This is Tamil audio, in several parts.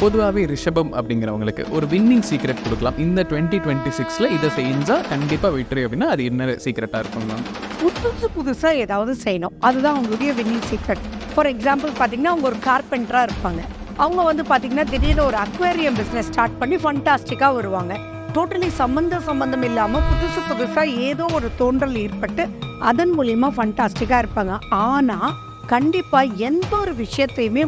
பொதுவாகவே ரிஷபம் அப்படிங்கிறவங்களுக்கு ஒரு வின்னிங் சீக்ரெட் கொடுக்கலாம். இந்த டுவெண்ட்டி டுவெண்ட்டி சிக்ஸில் இதை செஞ்சால் கண்டிப்பாக வெற்றி அப்படின்னா அது என்ன சீக்ரெட்டாக இருக்கும் மேம் புதுசு புதுசாக ஏதாவது செய்யணும். அதுதான் அவங்களுடைய வின்னிங் சீக்ரெட் ஃபார் எக்ஸாம்பிள் பார்த்தீங்கன்னா அவங்க ஒரு கார்பெண்டராக இருப்பாங்க. அவங்க வந்து பார்த்தீங்கன்னா திடீர்னு ஒரு அக்வேரியம் பிஸ்னஸ் ஸ்டார்ட் பண்ணி ஃபண்டாஸ்டிக்காக வருவாங்க. டோட்டலி சம்மந்த சம்மந்தம் இல்லாமல் புதுசு புதுசாக ஏதோ ஒரு தோன்றல் ஏற்பட்டு அதன் மூலியமாக ஃபண்டாஸ்டிக்காக இருப்பாங்க. ஆனால் கண்டிப்பாக எந்த ஒரு விஷயத்தையுமே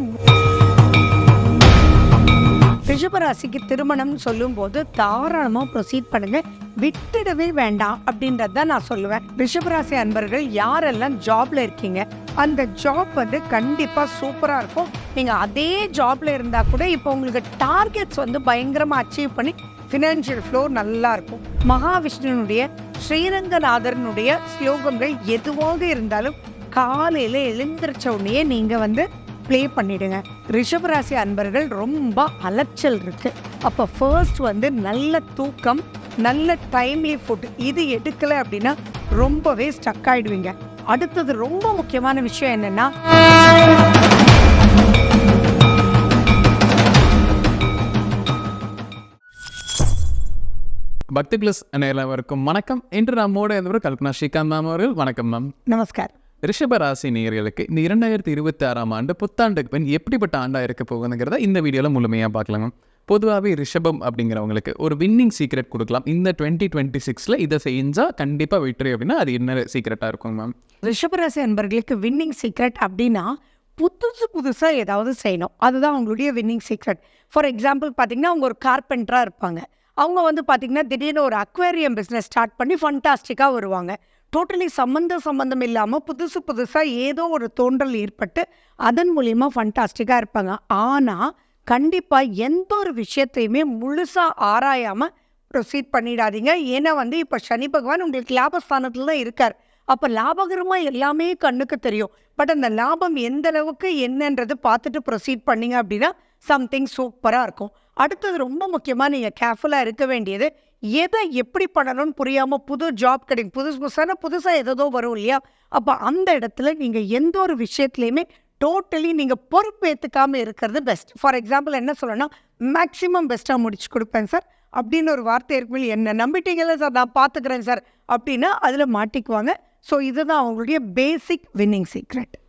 ரிஷபராசிக்கு திருமணம் சொல்லும்போது தாராளமாக ப்ரொசீட் பண்ணுங்க. விட்டுடவே வேண்டாம் அப்படின்றது தான் நான் சொல்லுவேன். ரிஷபராசி அன்பர்கள் யாரெல்லாம் ஜாப்ல இருக்கீங்க அந்த ஜாப் வந்து கண்டிப்பாக சூப்பராக இருக்கும். நீங்கள் அதே ஜாப்ல இருந்தால் கூட இப்போ உங்களுக்கு டார்கெட்ஸ் வந்து பயங்கரமாக அச்சீவ் பண்ணி ஃபினான்ஷியல் ஃப்ளோ நல்லா இருக்கும். மகாவிஷ்ணுனுடைய ஸ்ரீரங்கநாதரனுடைய ஸ்லோகங்கள் எதுவாக இருந்தாலும் காலையில் எழுந்திரிச்ச உடனே நீங்கள் வந்து ப்ளே பண்ணிடுங்க. ரிஷபராசி அன்பர்கள் ரொம்ப அலைச்சல் இருக்கு. அப்போ ஃபர்ஸ்ட் வந்து நல்ல தூக்கம் நல்ல டைம்லி ஃபுட் இது எடுக்கல அப்படின்னா ரொம்பவே ஸ்டக் ஆயிடுவீங்க. அடுத்தது ரொம்ப முக்கியமான விஷயம் என்னன்னா பக்தி பிளஸ் அனைவருக்கும் வணக்கம். இன்று நம்மோட இருந்தவர் கல்பனா ஸ்ரீகாந்த் மேம் அவர்கள். வணக்கம் மேம். நமஸ்கார். ரிஷபராசி நேர்களுக்கு இந்த இரண்டாயிரத்தி இருபத்தி ஆறாம் ஆண்டு புத்தாண்டுக்கு பின் எப்படிப்பட்ட ஆண்டாக இருக்க போகுதுங்கிறத இந்த வீடியோவில் முழுமையாக பார்க்கலாம் மேம் பொதுவாகவே ரிஷபம் அப்படிங்கிறவங்களுக்கு ஒரு வின்னிங் சீக்ரெட் கொடுக்கலாம். இந்த டுவெண்ட்டி டுவெண்ட்டி சிக்ஸில் இதை செஞ்சால் கண்டிப்பாக வெற்றி அப்படின்னா அது என்ன சீக்ரெட்டாக இருக்கும் மேம். ரிஷபராசி என்பர்களுக்கு வின்னிங் சீக்ரெட் அப்படின்னா புதுசு புதுசாக ஏதாவது செய்யணும். அதுதான் அவங்களுடைய வின்னிங் சீக்ரெட் ஃபார் எக்ஸாம்பிள் பார்த்தீங்கன்னா அவங்க ஒரு கார்பெண்டராக இருப்பாங்க. அவங்க வந்து பார்த்திங்கன்னா திடீர்னு ஒரு அக்வேரியம் பிஸ்னஸ் ஸ்டார்ட் பண்ணி ஃபண்டாஸ்டிக்காக வருவாங்க. டோட்டலி சம்மந்த சம்மந்தம் இல்லாமல் புதுசு புதுசாக ஏதோ ஒரு தோன்றல் ஏற்பட்டு அதன் மூலியமா ஃபண்டாஸ்டிக்காக இருப்பாங்க. ஆனால் கண்டிப்பாக எந்த ஒரு விஷயத்தையுமே முழுசாக ஆராயாமல் ப்ரொசீட் பண்ணிடாதீங்க. ஏன்னா வந்து இப்போ சனி பகவான் உங்களுக்கு லாபஸ்தானத்தில் தான் இருக்கார். அப்போ லாபகரமாக எல்லாமே கண்ணுக்கு தெரியும். பட் அந்த லாபம் எந்த அளவுக்கு என்னன்றது பார்த்துட்டு ப்ரொசீட் பண்ணீங்க அப்படின்னா சம்திங் சூப்பராக இருக்கும். அடுத்தது ரொம்ப முக்கியமாக நீங்கள் கேர்ஃபுல்லாக இருக்க வேண்டியது எதை எப்படி பண்ணணும்னு புரியாமல் புது ஜாப் கிடைக்கும் புதுசு புதுசான புதுசாக ஏதோ வரும் இல்லையா? அப்போ அந்த இடத்துல நீங்கள் எந்த ஒரு விஷயத்துலையுமே டோட்டலி நீங்கள் பொறுப்பேற்றுக்காமல் இருக்கிறது பெஸ்ட் ஃபார் எக்ஸாம்பிள் என்ன சொல்லணும்னா மேக்ஸிமம் பெஸ்ட்டாக முடிச்சு கொடுப்பேன் சார் அப்படின்னு ஒரு வார்த்தை இருக்குமே என்ன நம்பிட்டீங்களா சார் நான் பார்த்துக்கிறேன் சார் அப்படின்னா அதில் மாட்டிக்குவாங்க. ஸோ இதுதான் அவங்களுடைய பேசிக் வின்னிங் சீக்ரெட்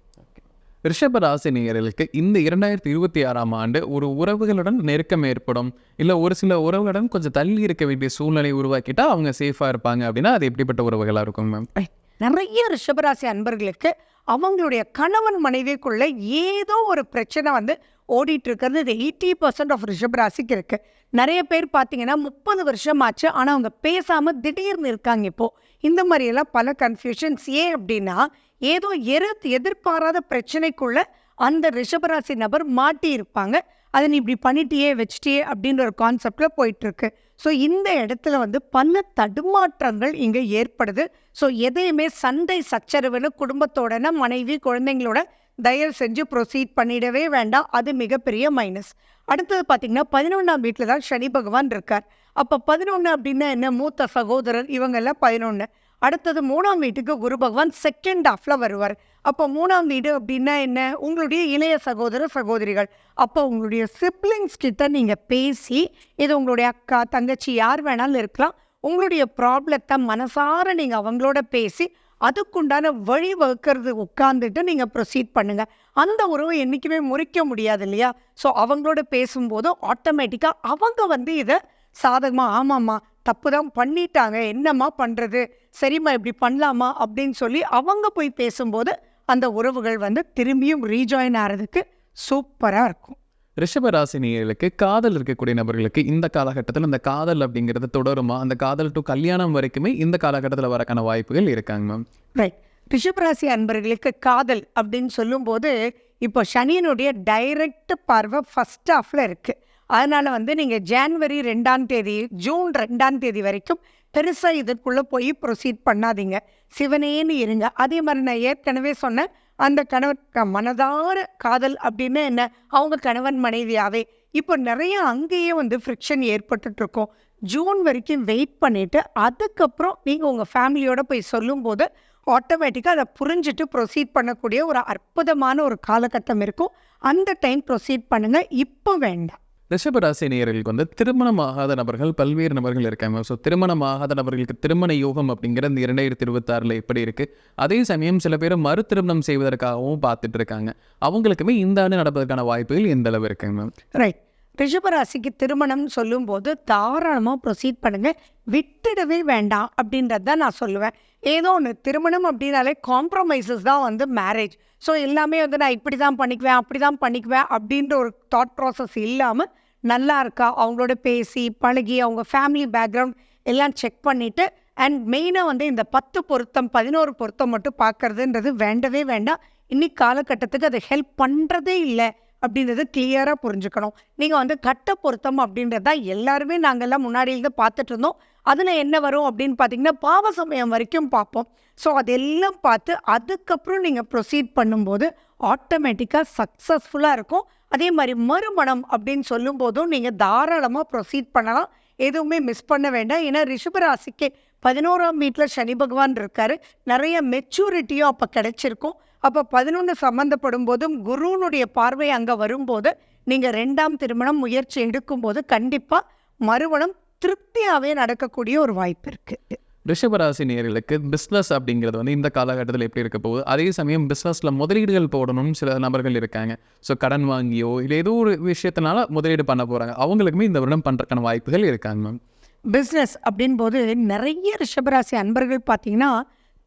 ரிஷபராசி நேயர்களுக்கு இந்த இரண்டாயிரத்தி இருபத்தி ஆறாம் ஆண்டு ஒரு உறவுகளுடன் நெருக்கம் ஏற்படும். இல்லை ஒரு சில உறவுகளுடன் கொஞ்சம் தள்ளி இருக்க வேண்டிய சூழ்நிலை உருவாக்கிட்டா அவங்க சேஃபாக இருப்பாங்க அப்படின்னா அது எப்படிப்பட்ட உறவுகளாக இருக்கும் மேம் நிறைய ரிஷபராசி அன்பர்களுக்கு அவங்களுடைய கணவன் மனைவிக்குள்ள ஏதோ ஒரு பிரச்சனை வந்து ஓடிட்டு இருக்கிறது. இது எயிட்டி பர்சன்ட் ஆஃப் ரிஷபராசிக்கு இருக்கு. நிறைய பேர் பார்த்தீங்கன்னா முப்பது வருஷம் ஆச்சு. ஆனால் அவங்க பேசாமல் திடீர்னு இருக்காங்க இப்போ. இந்த மாதிரியெல்லாம் பல கன்ஃபியூஷன்ஸ் ஏன் அப்படின்னா ஏதோ எரு எதிர்பாராத பிரச்சனைக்குள்ள அந்த ரிஷபராசி நபர் மாட்டியிருப்பாங்க. அதை நீ இப்படி பண்ணிட்டியே வச்சிட்டியே அப்படின்ற ஒரு கான்செப்டில் போயிட்டுருக்கு. ஸோ இந்த இடத்துல வந்து பல தடுமாற்றங்கள் இங்கே ஏற்படுது. ஸோ எதையுமே சண்டை சச்சரவுன்னு குடும்பத்தோடன மனைவி குழந்தைங்களோட தயவு செஞ்சு ப்ரொசீட் பண்ணிடவே வேண்டாம். அது மிகப்பெரிய மைனஸ் அடுத்தது பார்த்தீங்கன்னா பதினொன்றாம் வீட்டில் தான் சனி பகவான் இருக்கார். அப்போ பதினொன்று அப்படின்னா என்ன? மூத்த சகோதரர் இவங்கெல்லாம் பதினொன்று அடுத்தது மூணாம் வீட்டுக்கு குரு பகவான் செகண்ட் ஆஃபில் வருவார். அப்போ மூணாம் வீடு அப்படின்னா என்ன? உங்களுடைய இளைய சகோதர சகோதரிகள். அப்போ உங்களுடைய சிப்ளிங்ஸ் கிட்ட நீங்கள் பேசி இது உங்களுடைய அக்கா தங்கச்சி யார் வேணாலும் இருக்கலாம். உங்களுடைய ப்ராப்ளத்தை மனசார நீங்கள் அவங்களோட பேசி அதுக்குண்டான வழி வகுக்கிறது உட்காந்துட்டு நீங்கள் ப்ரொசீட் பண்ணுங்கள் அந்த உறவை என்றைக்குமே முறிக்க முடியாது இல்லையா? ஸோ அவங்களோட பேசும்போது ஆட்டோமேட்டிக்காக அவங்க வந்து இதை சாதகமாக ஆமாம்மா தப்பு தான் பண்ணிட்டாங்க. என்னம்மா பண்ணுறது சரிம்மா இப்படி பண்ணலாமா? அப்படின்னு சொல்லி அவங்க போய் பேசும்போது அந்த உறவுகள் வந்து திரும்பியும் ரீஜாயின் ஆகிறதுக்கு சூப்பராக இருக்கும். ரிஷப ராசி நேயர்களுக்கு காதல் இருக்கக்கூடிய நபர்களுக்கு இந்த காலகட்டத்தில் அந்த காதல் அப்படிங்கிறது தொடருமா? அந்த காதல் டு கல்யாணம் வரைக்குமே இந்த காலகட்டத்தில் வரக்கான வாய்ப்புகள் இருக்காங்க மேம். ரைட் ரிஷபராசி அன்பர்களுக்கு காதல் அப்படின்னு சொல்லும்போது இப்போ சனியனுடைய டைரக்ட் பார்வை ஃபஸ்ட் ஹாஃபில் இருக்குது அதனால் வந்து நீங்கள் ஜான்வரி ரெண்டாம் தேதி ஜூன் ரெண்டாம் தேதி வரைக்கும் பெருசாக இதற்குள்ளே போய் ப்ரொசீட் பண்ணாதீங்க. சிவனேன்னு இருங்க. அதே மாதிரி நான் ஏற்கனவே சொன்னேன். அந்த கணவன் மனதார காதல் அப்படின்னு என்ன? அவங்க கணவன் மனைவியாவே. இப்போ நிறைய அங்கேயே வந்து ஃப்ரிக்ஷன் ஏற்பட்டுட்ருக்கோம் ஜூன் வரைக்கும் வெயிட் பண்ணிவிட்டு அதுக்கப்புறம் நீங்கள் உங்கள் ஃபேமிலியோட போய் சொல்லும்போது ஆட்டோமேட்டிக்காக அதை புரிஞ்சுட்டு ப்ரொசீட் பண்ணக்கூடிய ஒரு அற்புதமான ஒரு காலகட்டம் இருக்கும். அந்த டைம் ப்ரொசீட் பண்ணுங்கள் இப்போ வேண்டாம். ரிஷபராசி நேயர்களுக்கு வந்து திருமணம் ஆகாத நபர்கள் பல்வேறு நபர்கள் இருக்காங்க. ஸோ திருமணம் ஆகாத நபர்களுக்கு திருமண யோகம் அப்படிங்கிற இந்த இரண்டாயிரத்தி இருபத்தாறில் எப்படி இருக்குது அதே சமயம் சில பேர் மறு திருமணம் செய்வதற்காகவும் பார்த்துட்டு இருக்காங்க. அவங்களுக்குமே இந்த ஆண்டு நடப்பதற்கான வாய்ப்புகள் எந்த அளவு இருக்குங்க மேம் ரைட் ரிஷபராசிக்கு திருமணம் சொல்லும்போது தாராளமாக ப்ரொசீட் பண்ணுங்க. விட்டுடவே வேண்டாம் அப்படின்றது தான் நான் சொல்லுவேன். ஏதோ ஒன்று திருமணம் அப்படின்னாலே காம்ப்ரமைசஸ் தான் வந்து மேரேஜ் ஸோ எல்லாமே வந்து நான் இப்படி தான் பண்ணிக்குவேன் அப்படி தான் பண்ணிக்குவேன் அப்படின்ற ஒரு தாட் ப்ராசஸ் இல்லாமல் நல்லா இருக்கா? அவங்களோட பேசி பழகி அவங்க ஃபேமிலி பேக்ரவுண்ட் எல்லாம் செக் பண்ணிவிட்டு அண்ட் மெயினாக வந்து இந்த பத்து பொருத்தம் பதினோரு பொருத்தம் மட்டும் பார்க்கறதுன்றது வேண்டவே வேண்டாம். இன்னைக்கு காலகட்டத்துக்கு அது ஹெல்ப் பண்ணுறதே இல்லை. அப்படின்றத கிளியராக புரிஞ்சுக்கணும். நீங்கள் வந்து கட்ட பொருத்தம் அப்படின்றது தான் எல்லாருமே நாங்கள்லாம் முன்னாடியிலேருந்து பார்த்துட்டு இருந்தோம். அதில் என்ன வரும் அப்படின்னு பார்த்தீங்கன்னா பாவ சமயம் வரைக்கும் பார்ப்போம். ஸோ அதெல்லாம் பார்த்து அதுக்கப்புறம் நீங்கள் ப்ரொசீட் பண்ணும்போது ஆட்டோமேட்டிக்காக சக்ஸஸ்ஃபுல்லாக இருக்கும். அதே மாதிரி மறுமணம் அப்படின்னு சொல்லும்போதும் நீங்கள் தாராளமாக ப்ரொசீட் பண்ணலாம். எதுவுமே மிஸ் பண்ண வேண்டாம். ஏன்னா ரிஷபராசிக்கு பதினோராம் வீட்டில் சனி பகவான் இருக்கார். நிறைய மெச்சூரிட்டியும் அப்போ கிடைச்சிருக்கும். அப்போ பதினொன்று சம்மந்தப்படும் போதும் குருனுடைய பார்வை அங்கே வரும்போது நீங்கள் ரெண்டாம் திருமணம் முயற்சி எடுக்கும்போது கண்டிப்பாக மறுமணம் திருப்தியாகவே நடக்கக்கூடிய ஒரு வாய்ப்பு இருக்குது ரிஷபராசி நேயர்களுக்கு பிஸ்னஸ் அப்படிங்கிறது வந்து இந்த காலகட்டத்தில் எப்படி இருக்க போகுது? அதே சமயம் பிஸ்னஸில் முதலீடுகள் போடணும்னு சில நபர்கள் இருக்காங்க. ஸோ கடன் வாங்கியோ இல்லை ஏதோ ஒரு விஷயத்தினால முதலீடு பண்ண போகிறாங்க அவங்களுக்குமே இந்த வருடம் பண்ணுறதுக்கான வாய்ப்புகள் இருக்காங்க மேம் பிஸ்னஸ் அப்படின் போது நிறைய ரிஷபராசி அன்பர்கள் பார்த்தீங்கன்னா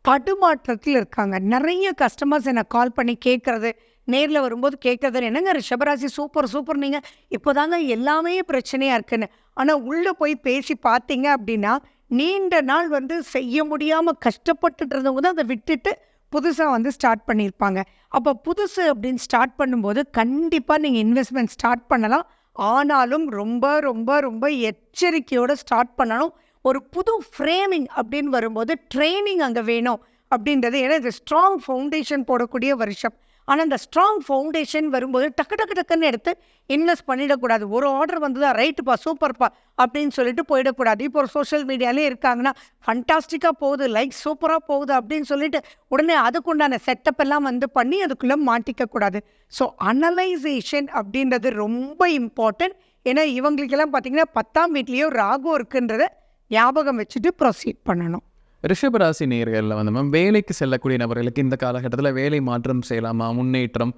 தடுமாற்றத்தில் இருக்காங்க. நிறைய கஸ்டமர்ஸ் என்னை கால் பண்ணி கேட்குறது. நேரில் வரும்போது கேட்குறது என்னங்க ரிஷபராசி சூப்பர் சூப்பர் நீங்கள் இப்போதாங்க எல்லாமே பிரச்சனையாக இருக்குன்னு. ஆனால் உள்ளே போய் பேசி பார்த்தீங்க அப்படின்னா நீண்ட நாள் வந்து செய்ய முடியாமல் கஷ்டப்பட்டுட்டு இருந்தவங்க தான் அதை விட்டுட்டு புதுசாக வந்து ஸ்டார்ட் பண்ணியிருப்பாங்க. அப்போ புதுசு அப்படின்னு ஸ்டார்ட் பண்ணும்போது கண்டிப்பாக நீங்கள் இன்வெஸ்ட்மெண்ட் ஸ்டார்ட் பண்ணலாம். ஆனாலும் ரொம்ப ரொம்ப ரொம்ப எச்சரிக்கையோடு ஸ்டார்ட் பண்ணணும். ஒரு புது ஃப்ரேமிங் அப்படின்னு வரும்போது ட்ரைனிங் அங்கே வேணும் அப்படின்றது. ஏன்னா இது ஸ்ட்ராங் ஃபவுண்டேஷன் போடக்கூடிய வருஷம். ஆனால் அந்த ஸ்ட்ராங் ஃபவுண்டேஷன் வரும்போது டக்கு டக்கு டக்குன்னு எடுத்து இன்வெஸ்ட் பண்ணிடக்கூடாது. ஒரு ஆர்டர் வந்ததா ரைட்டுப்பா சூப்பர்ப்பா அப்படின்னு சொல்லிட்டு போயிடக்கூடாது. இப்போ ஒரு சோஷியல் மீடியாலே இருக்காங்கன்னா ஃபண்டாஸ்டிக்காக போகுது லைக் சூப்பராக போகுது அப்படின்னு சொல்லிட்டு உடனே அதுக்குண்டான செட்டப் எல்லாம் வந்து பண்ணி அதுக்குள்ளே மாட்டிக்கக்கூடாது. ஸோ அனலைசேஷன் அப்படின்றது ரொம்ப இம்பார்ட்டன்ட் ஏன்னா இவங்களுக்கெல்லாம் பார்த்தீங்கன்னா பத்தாம் வீட்லேயோ ராகு இருக்குன்றதை ஞாபகம் வச்சுட்டு ப்ரொசீட் பண்ணணும். ரிஷபராசி நேயர்களில் வந்து மேம் வேலைக்கு செல்லக்கூடிய நபர்களுக்கு இந்த காலகட்டத்தில் வேலை மாற்றம் செய்யலாமா? முன்னேற்றம்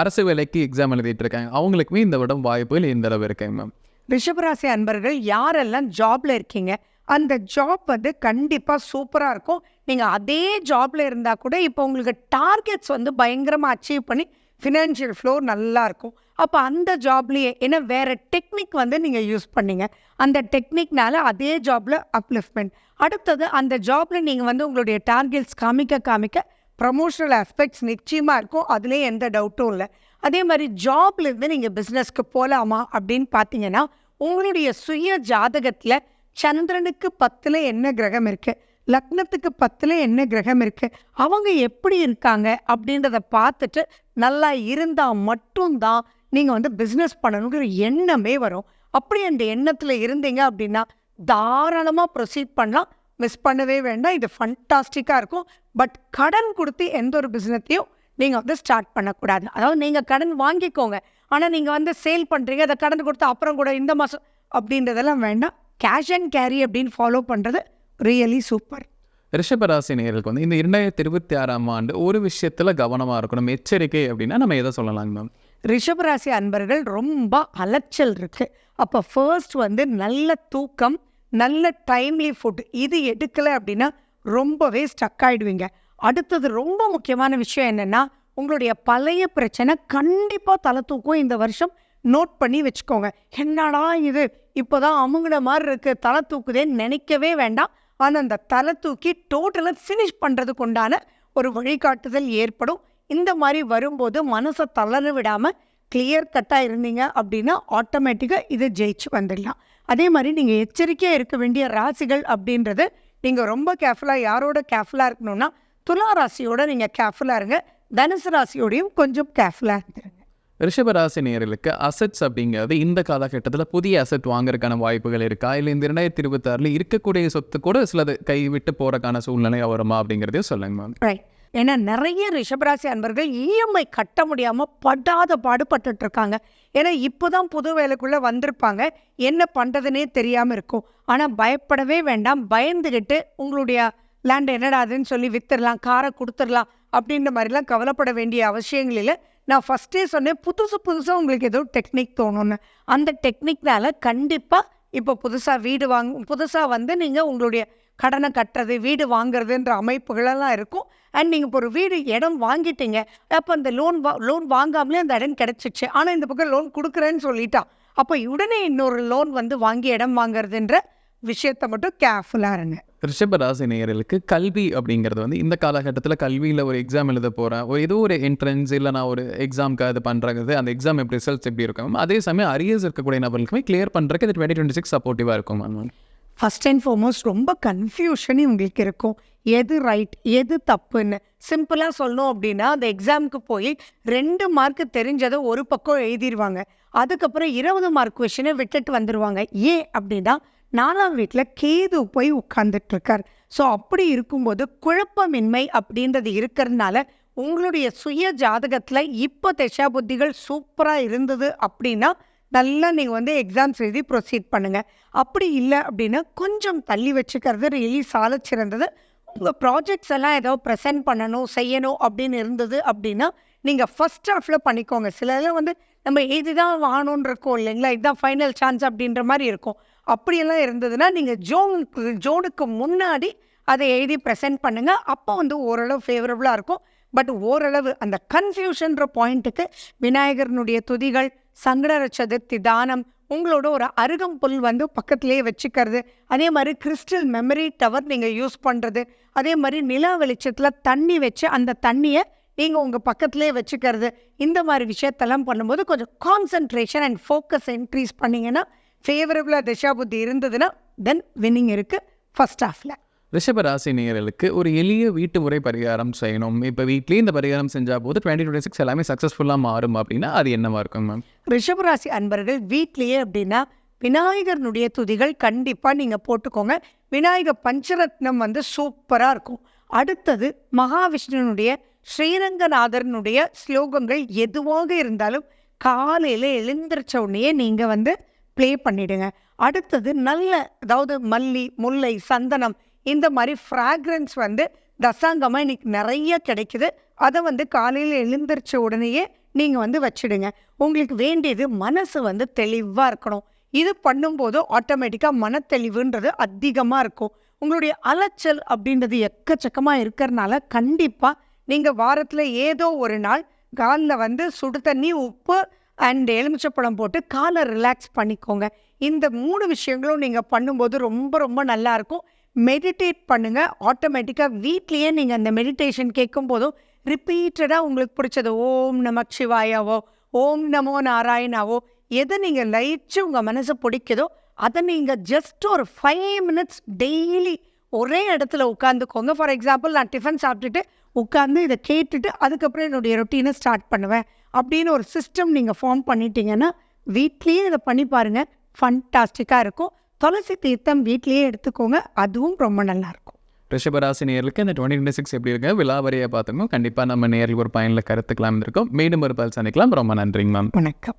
அரசு வேலைக்கு எக்ஸாம் எழுதிட்டு இருக்காங்க. அவங்களுக்குமே இந்த வருடம் வாய்ப்புகள் எந்த அளவு இருக்குங்க மேம் ரிஷபராசி அன்பர்கள் யாரெல்லாம் ஜாப்ல இருக்கீங்க அந்த ஜாப் வந்து கண்டிப்பாக சூப்பராக இருக்கும். நீங்கள் அதே ஜாப்ல இருந்தால் கூட இப்போ உங்களுக்கு டார்கெட்ஸ் வந்து பயங்கரமாக அச்சீவ் பண்ணி ஃபினான்ஷியல் ஃப்ளோ நல்லா இருக்கும். அப்போ அந்த ஜாப்லேயே ஏன்னா வேறு டெக்னிக் வந்து நீங்கள் யூஸ் பண்ணீங்க. அந்த டெக்னிக்னால அதே ஜாபில் அப்லிஃப்ட்மெண்ட் அடுத்தது அந்த ஜாபில் நீங்கள் வந்து உங்களுடைய டார்கெட்ஸ் காமிக்க காமிக்க ப்ரமோஷனல் ஆஸ்பெக்ட்ஸ் நிச்சயமாக இருக்கும். அதுலேயே எந்த டவுட்டும் இல்லை. அதே மாதிரி ஜாப்லேருந்து நீங்கள் பிஸ்னஸ்க்கு போகலாமா அப்படின்னு பார்த்தீங்கன்னா உங்களுடைய சுய ஜாதகத்தில் சந்திரனுக்கு பத்தில் என்ன கிரகம் இருக்குது லக்னத்துக்கு பத்தில் என்ன கிரகம் இருக்குது அவங்க எப்படி இருக்காங்க அப்படின்றத பார்த்துட்டு நல்லா இருந்தால் மட்டும்தான் நீங்கள் வந்து பிஸ்னஸ் பண்ணணுங்கிற எண்ணமே வரும். அப்படி அந்த எண்ணத்தில் இருந்தீங்க அப்படின்னா தாராளமாக ப்ரொசீட் பண்ணலாம். மிஸ் பண்ணவே வேண்டாம். இது ஃபண்டாஸ்டிக்காக இருக்கும். பட் கடன் கொடுத்து எந்த ஒரு பிஸ்னத்தையும் நீங்கள் வந்து ஸ்டார்ட் பண்ணக்கூடாது. அதாவது நீங்கள் கடன் வாங்கிக்கோங்க. ஆனால் நீங்கள் வந்து சேல் பண்ணுறீங்க அதை கடன் கொடுத்து அப்புறம் கூட இந்த மாதம் அப்படின்றதெல்லாம் வேண்டாம். கேஷ் அண்ட் கேரி அப்படின்னு ஃபாலோ பண்ணுறது ரியலி சூப்பர் ரிஷபராசி நேர்களுக்கு வந்து இந்த இரண்டாயிரத்தி இருபத்தி ஆறாம் ஆண்டு ஒரு விஷயத்தில் கவனமாக இருக்கணும். எச்சரிக்கை அப்படின்னா நம்ம எதை சொல்லலாங்க மேம் ரிஷபராசி அன்பர்கள் ரொம்ப அலைச்சல் இருக்குது அப்போ ஃபர்ஸ்ட் வந்து நல்ல தூக்கம் நல்ல டைம்லி ஃபுட் இது எடுக்கலை அப்படின்னா ரொம்பவே ஸ்டக் ஆகிடுவீங்க அடுத்தது ரொம்ப முக்கியமான விஷயம் என்னென்னா உங்களுடைய பழைய பிரச்சனை கண்டிப்பாக தலை தூக்கும் இந்த வருஷம். நோட் பண்ணி வச்சுக்கோங்க. என்னடா இது? இப்போ தான் அமுங்கின மாதிரி இருக்குது தலை தூக்குதேன்னு நினைக்கவே வேண்டாம். ஆனால் அந்த தலை தூக்கி டோட்டலாக ஃபினிஷ் பண்ணுறதுக்கு உண்டான ஒரு வழிகாட்டுதல் ஏற்படும். இந்த மாதிரி வரும்போது மனசை தளர விடாமல் கிளியர் கட்டாக இருந்தீங்க அப்படின்னா ஆட்டோமேட்டிக்காக இதை ஜெயிச்சு வந்துடலாம். அதே மாதிரி நீங்கள் எச்சரிக்கையாக இருக்க வேண்டிய ராசிகள் அப்படின்றது நீங்கள் ரொம்ப கேர்ஃபுல்லாக யாரோட கேர்ஃபுல்லாக இருக்கணும்னா துலா ராசியோட நீங்கள் கேர்ஃபுல்லாக இருங்க. தனுசு ராசியோடையும் கொஞ்சம் கேர்ஃபுல்லாக இருந்துருங்க. ரிஷபராசி நேயர்களுக்கு அசெட்ஸ் அப்படிங்கிறது இந்த காலகட்டத்தில் புதிய அசெட் வாங்குறதுக்கான வாய்ப்புகள் இருக்கா? இல்லை இந்த ரெண்டாயிரத்தி இருபத்தாறில் இருக்கக்கூடிய சொத்து கூட சிலது கை விட்டு போகிறக்கான சூழ்நிலை வருமா அப்படிங்கிறதையும் சொல்லுங்க மேம். ரைட் ஏன்னா நிறைய ரிஷபராசி அன்பர்கள் இஎம்ஐ கட்ட முடியாமல் படாத பாடுபட்டுட்டு இருக்காங்க ஏன்னா இப்போ தான் புது வேலைக்குள்ளே வந்திருப்பாங்க. என்ன பண்ணுறதுனே தெரியாமல் இருக்கும். ஆனால் பயப்படவே வேண்டாம். பயந்துக்கிட்டு உங்களுடைய லேண்ட் என்னடாதுன்னு சொல்லி வித்துடலாம் காரை கொடுத்துடலாம் அப்படின்ற மாதிரிலாம் கவலைப்பட வேண்டிய அவசியங்கள் இல்லை. நான் ஃபஸ்ட்டே சொன்னேன் புதுசு புதுசாக உங்களுக்கு ஏதோ டெக்னிக் தோணும்னு. அந்த டெக்னிக்னால கண்டிப்பாக இப்போ புதுசாக வீடு வாங்க புதுசாக வந்து நீங்கள் உங்களுடைய கடனை கட்டுறது வீடு வாங்குறதுன்ற அமைப்புகளெல்லாம் இருக்கும். அண்ட் நீங்கள் இப்போ ஒரு வீடு இடம் வாங்கிட்டீங்க. அப்போ அந்த லோன் வா லோன் வாங்காமலே அந்த இடம் கிடச்சிச்சு. ஆனால் இந்த பக்கம் லோன் கொடுக்குறேன்னு சொல்லிட்டான். அப்போ உடனே இன்னொரு லோன் வந்து வாங்கி இடம் வாங்குறதுன்ற விஷயத்தை மட்டும் கேர்ஃபுல்லாக இருங்க. ரிஷபராசி நேயர்களுக்கு கல்வி அப்படிங்கிறது வந்து இந்த காலகட்டத்தில் கல்வியில் ஒரு எக்ஸாம் எழுத போகிறேன் ஒரு ஏதோ ஒரு என்ட்ரன்ஸ் இல்லை நான் ஒரு எக்ஸாம்க்கு அது பண்ணுறது அந்த எக்ஸாம் எப்படி ரிசல்ட்ஸ் எப்படி இருக்கும்? அதே சமயம் அரியர்ஸ் இருக்கக்கூடிய நபர்களுக்குமே கிளியர் பண்ணுறதுக்கு இது டுவெண்ட்டி டுவெண்ட்டி சிக்ஸ் சப்போர்ட்டிவாக இருக்கும் மேம் ஃபஸ்ட் அண்ட் ஃபார்மோஸ்ட் ரொம்ப கன்ஃபியூஷன் உங்களுக்கு இருக்கும். எது ரைட் எது தப்புன்னு. சிம்பிளாக சொல்லணும் அப்படின்னா அந்த எக்ஸாமுக்கு போய் ரெண்டு மார்க் தெரிஞ்சதை ஒரு பக்கம் எழுதிடுவாங்க அதுக்கப்புறம் இருபது மார்க் கொஷினை விட்டுட்டு வந்துடுவாங்க ஏன் அப்படின்னா நாலாம் வீட்டில் கேது போய் உட்கார்ந்துட்டு இருக்கார் ஸோ அப்படி இருக்கும்போது குழப்பமின்மை அப்படின்றது இருக்கிறதுனால உங்களுடைய சுய ஜாதகத்தில் இப்போ தசா புத்திகள் சூப்பராக இருந்தது அப்படின்னா நல்லா நீங்கள் வந்து எக்ஸாம்ஸ் எழுதி ப்ரொசீட் பண்ணுங்கள் அப்படி இல்லை அப்படின்னா கொஞ்சம் தள்ளி வச்சுக்கிறது ரிலீஸ் சால சிறந்தது. உங்கள் ப்ராஜெக்ட்ஸ் எல்லாம் ஏதோ ப்ரெசென்ட் பண்ணணும் செய்யணும் அப்படின்னு இருந்தது அப்படின்னா நீங்கள் ஃபஸ்ட் ஹாஃபில் பண்ணிக்கோங்க. சில இதில் வந்து நம்ம எழுதி தான் வாங்கணுன்னு இருக்கோம் இல்லைங்களா? இதுதான் ஃபைனல் சான்ஸ் அப்படின்ற மாதிரி இருக்கும். அப்படியெல்லாம் இருந்ததுன்னா நீங்கள் ஜோனுக்கு ஜோனுக்கு முன்னாடி அதை எழுதி ப்ரெசென்ட் பண்ணுங்கள் அப்போ வந்து ஓரளவு ஃபேவரபுளாக இருக்கும். பட் ஓரளவு அந்த கன்ஃபியூஷன்ற பாயிண்ட்டுக்கு விநாயகரனுடைய துதிகள் சங்கடர சதுர்த்தி தானம் உங்களோட ஒரு அருகம்புல் வந்து பக்கத்துலேயே வச்சுக்கிறது. அதே மாதிரி கிறிஸ்டல் மெமரி டவர் நீங்கள் யூஸ் பண்ணுறது அதே மாதிரி நிலா வெளிச்சத்தில் தண்ணி வச்சு அந்த தண்ணியை நீங்கள் உங்கள் பக்கத்திலே வச்சுக்கிறது இந்த மாதிரி விஷயத்தெல்லாம் பண்ணும்போது கொஞ்சம் கான்சன்ட்ரேஷன் அண்ட் ஃபோக்கஸ் இன்க்ரீஸ் பண்ணிங்கன்னா ஃபேவரபுளாக திஷா புத்தி இருந்ததுன்னா தென் வின்னிங் இருக்குது ஃபஸ்ட் ஹாஃபில் ரிஷப ராசி நேயர்களுக்கு ஒரு எளிய வீட்டு முறை பரிகாரம் செய்யணும். இப்போ வீட்லேயே இந்த பரிகாரம் செஞ்சால் போது டுவெண்ட்டி டுவெண்ட்டி சிக்ஸ் எல்லாமே சக்ஸஸ்ஃபுல்லாக மாறும் அப்படின்னா அது என்னவா இருக்கும் மேம் ரிஷபராசி அன்பர்கள் வீட்லேயே அப்படின்னா விநாயகர்னுடைய துதிகள் கண்டிப்பாக நீங்கள் போட்டுக்கோங்க. விநாயகர் பஞ்சரத்னம் வந்து சூப்பராக இருக்கும். அடுத்தது மகாவிஷ்ணுனுடைய ஸ்ரீரங்கநாதரனுடைய ஸ்லோகங்கள் எதுவாக இருந்தாலும் காலையில் எழுந்திரிச்ச உடனே நீங்கள் வந்து ப்ளே பண்ணிடுங்க. அடுத்தது நல்ல அதாவது மல்லி முல்லை சந்தனம் இந்த மாதிரி ஃப்ராக்ரன்ஸ் வந்து தசாங்கமாக இன்னைக்கு நிறைய கிடைக்குது. அதை வந்து காலையில் எழுந்திரிச்ச உடனேயே நீங்கள் வந்து வச்சிடுங்க. உங்களுக்கு வேண்டியது மனசு வந்து தெளிவாக இருக்கணும். இது பண்ணும்போது ஆட்டோமேட்டிக்காக மனத்தெளிவுன்றது அதிகமாக இருக்கும். உங்களுடைய அலைச்சல் அப்படின்றது எக்கச்சக்கமாக இருக்கிறதுனால கண்டிப்பாக நீங்கள் வாரத்தில் ஏதோ ஒரு நாள் காலில் வந்து சுடு தண்ணி உப்பு அண்ட் எலுமிச்சப்பழம் போட்டு காலை ரிலாக்ஸ் பண்ணிக்கோங்க. இந்த மூணு விஷயங்களும் நீங்கள் பண்ணும்போது ரொம்ப ரொம்ப நல்லா இருக்கும். மெடிடேட் பண்ணுங்கள் ஆட்டோமேட்டிக்காக வீட்லேயே நீங்கள் அந்த மெடிடேஷன் கேட்கும் போதும் ரிப்பீட்டடாக உங்களுக்கு பிடிச்சது. ஓம் நம சிவாயாவோ ஓம் நமோ நாராயணாவோ எதை நீங்கள் லயிச்சு உங்கள் மனசு பிடிக்குதோ அதை நீங்கள் ஜஸ்ட் ஒரு ஃபைவ் மினிட்ஸ் டெய்லி ஒரே இடத்துல உட்காந்துக்கோங்க ஃபார் எக்ஸாம்பிள் நான் டிஃபன் சாப்பிட்டுட்டு உட்காந்து இதை கேட்டுட்டு அதுக்கப்புறம் என்னுடைய ரொட்டீனை ஸ்டார்ட் பண்ணுவேன். அப்படின்னு ஒரு சிஸ்டம் நீங்கள் ஃபார்ம் பண்ணிட்டீங்கன்னா வீட்லேயே இதை பண்ணி பாருங்கள் ஃபன்டாஸ்டிக்காக இருக்கும். துளசி தீர்த்தம் வீட்லேயே எடுத்துக்கோங்க. அதுவும் ரொம்ப நல்லாயிருக்கும். ரிஷப ராசி நேயர்களுக்கு இந்த டுவெண்ட்டி டுவெண்ட்டி சிக்ஸ் எப்படி இருக்கு? விலாவரியை பார்த்துக்கோங்க கண்டிப்பாக நம்ம நேரில் ஒரு பயனில் கருத்துக்கலாம் இருக்கும் மீண்டும் ஒரு பல் சந்திக்கலாம். ரொம்ப நன்றிங்க மேம். வணக்கம்.